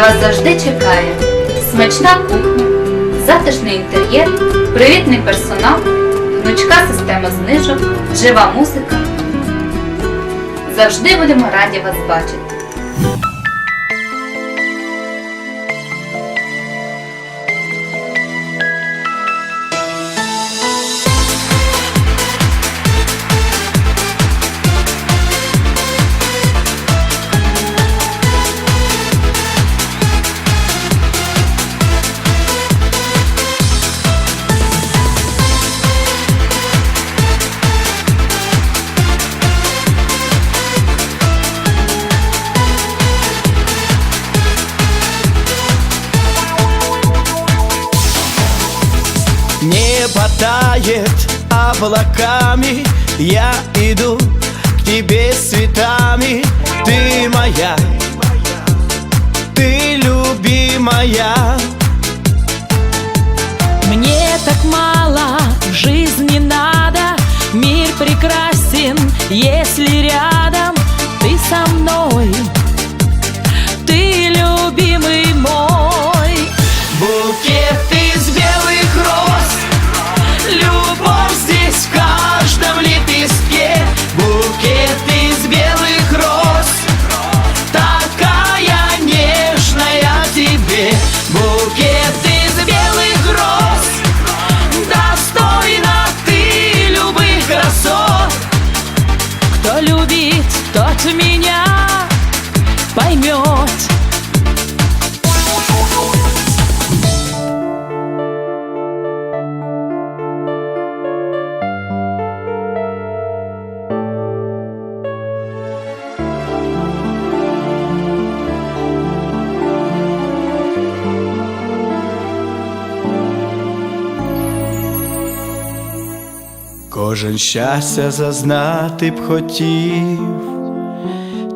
На вас завжди чекає. Смачна кухня, затишний інтер'єр, привітний персонал, гнучка система знижок, жива музика. Завжди будемо раді вас бачити. Облаками Я тот меня поймет. Кожен щастя зазнати б хотів,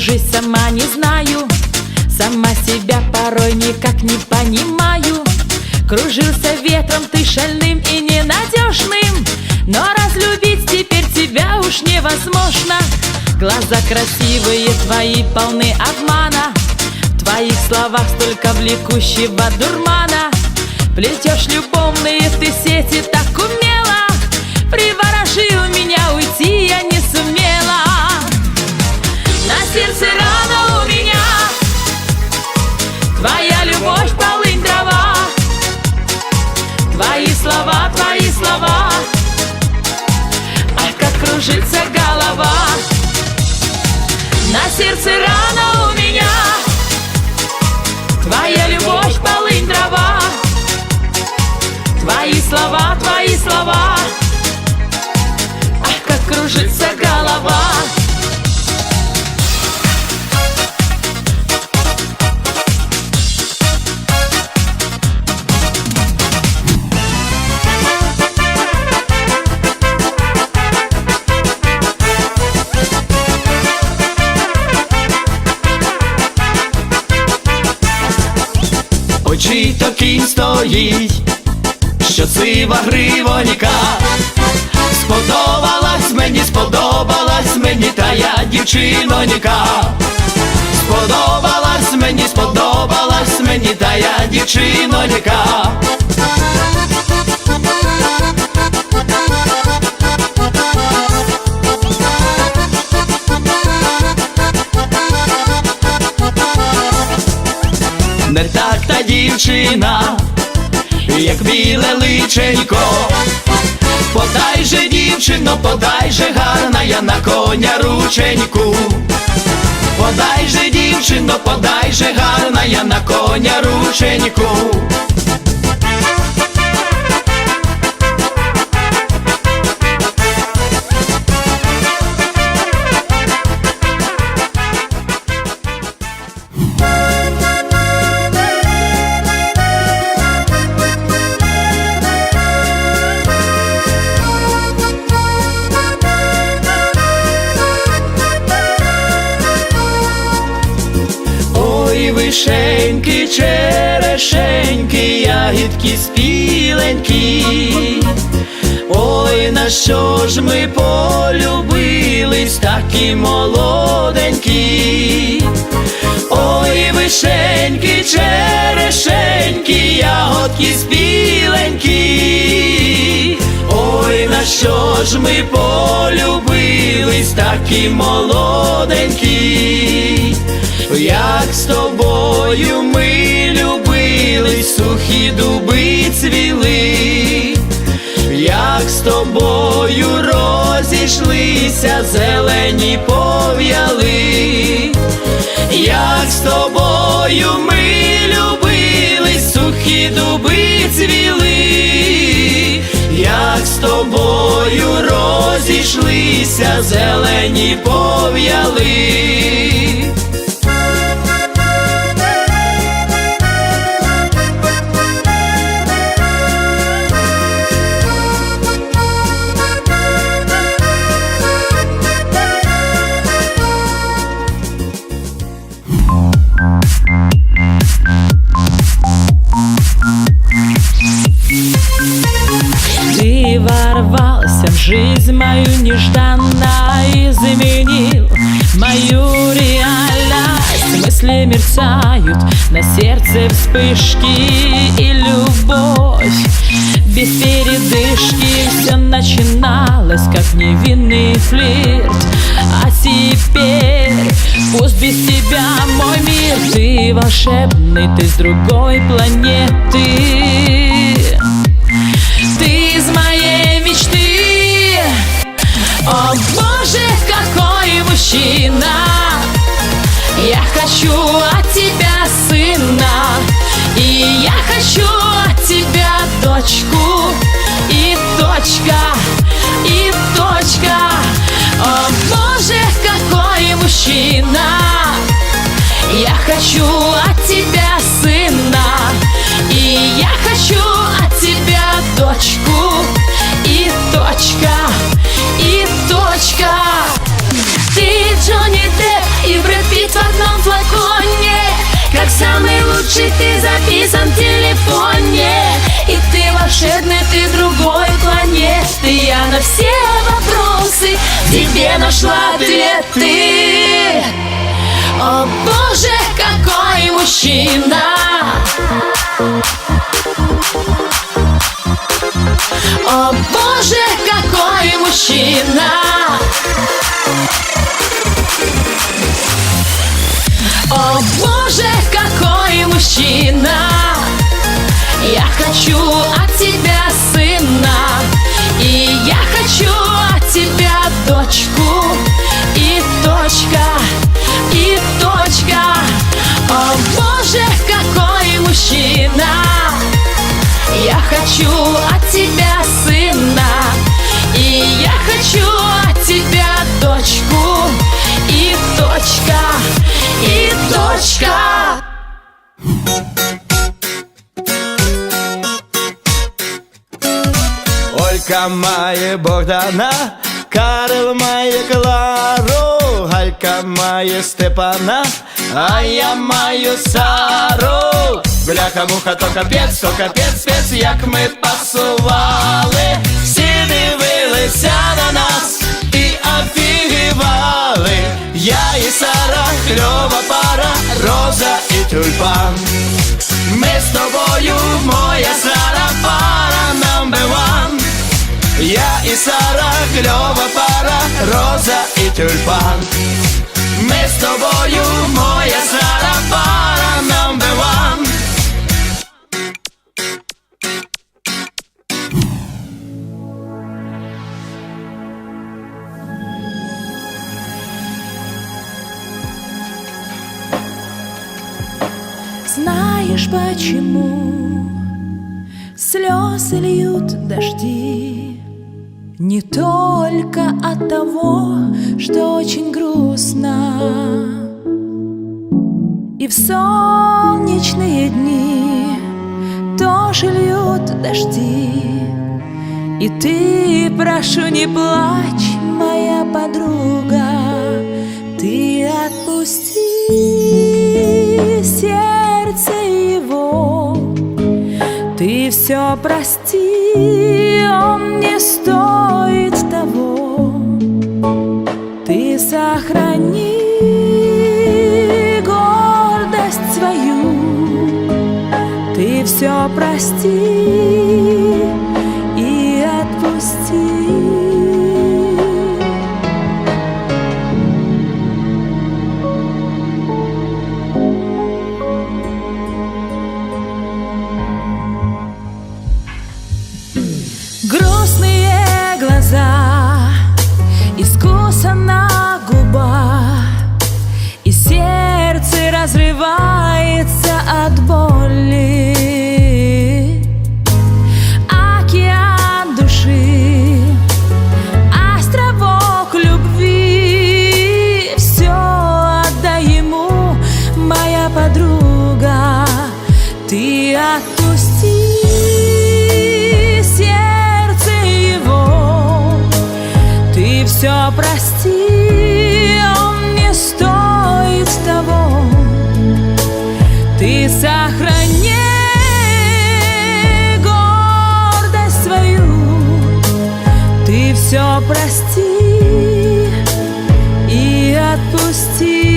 Жизнь, сама не знаю. Сама себя порой никак не понимаю. Кружился ветром ты шальным и ненадежным. Но разлюбить теперь тебя уж невозможно. Глаза красивые твои полны обмана. В твоих словах столько влекущего дурмана. Плетешь любовные ты сети так умело. Приворожил меня, уйти я не кружится голова. На сердце рана у меня. Твоя любовь, полынь, дрова Твои слова, твои слова кінь стоїть, що сива гривоніка Сподобалась мені, сподобалась мені та я дівчиноніка, Сподобалась мені, сподобалась мені тая дівчиноніка я коня рученьку. Подай же, дівчино, подай же гарна я на коня рученьку. Ягідки спіленькі. Ой, на що ж ми полюбились такі молоденькі. Ой, вишеньки, черешеньки, ягодки спіленькі. Ой, на що ж ми полюбились такі молоденькі. Як з тобою ми любили, сухі дуби цвіли, як з тобою розійшлися, зелені пов'яли, як з тобою ми любили, сухі дуби цвіли, як з тобою розійшлися, зелені пов'яли. Мысли мерцают, на сердце вспышки и любовь. Без передышки все начиналось, как невинный флирт. А теперь пусть без тебя мой мир Ты волшебный, ты с другой планеты. Ты из моей мечты. О боже, какой мужчина тебя дочку И точка, и точка О боже, какой мужчина! Я хочу от тебя сына И я хочу от тебя дочку И точка, и точка Ты Джонни Депп и Брэд Питт в одном флаконе Как самый лучший ты ты волшебный, ты другой планеты. Я на все вопросы тебе нашла ответы. О боже, какой мужчина! О боже, какой мужчина! О боже, какой мужчина Я хочу от тебя сына И я хочу от тебя дочку. И точка, и точка. О боже, какой мужчина! Я хочу от тебя сына И я хочу от тебя дочку. И точка, и точка Олька має Богдана, Карл має Клару, Галька має Степана, а я маю Сару. Бляха муха, то капець, то капець, спец, як ми пасували, всі дивилися на нас і офігівали. Я і Сара, кльова пара, роза і тюльпан. Ми з тобою, моя Сара, пара number one Я і Сара, кльова пара, роза і тюльпан. Ми з тобою, моя Сара, пара number one. Знаешь почему слезы льют дожди Не только от того, что очень грустно. И в солнечные дни тоже льют дожди. И ты, прошу, не плачь, моя подруга. Ты отпусти сердце его Ты все прости, он не стоит того. Ты сохрани гордость свою. Ты все прости прости и отпусти.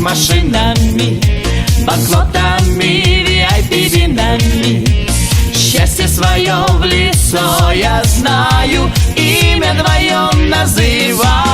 Машинами Банкнотами, VIP-винами Счастье свое в лицо я знаю Имя двое называю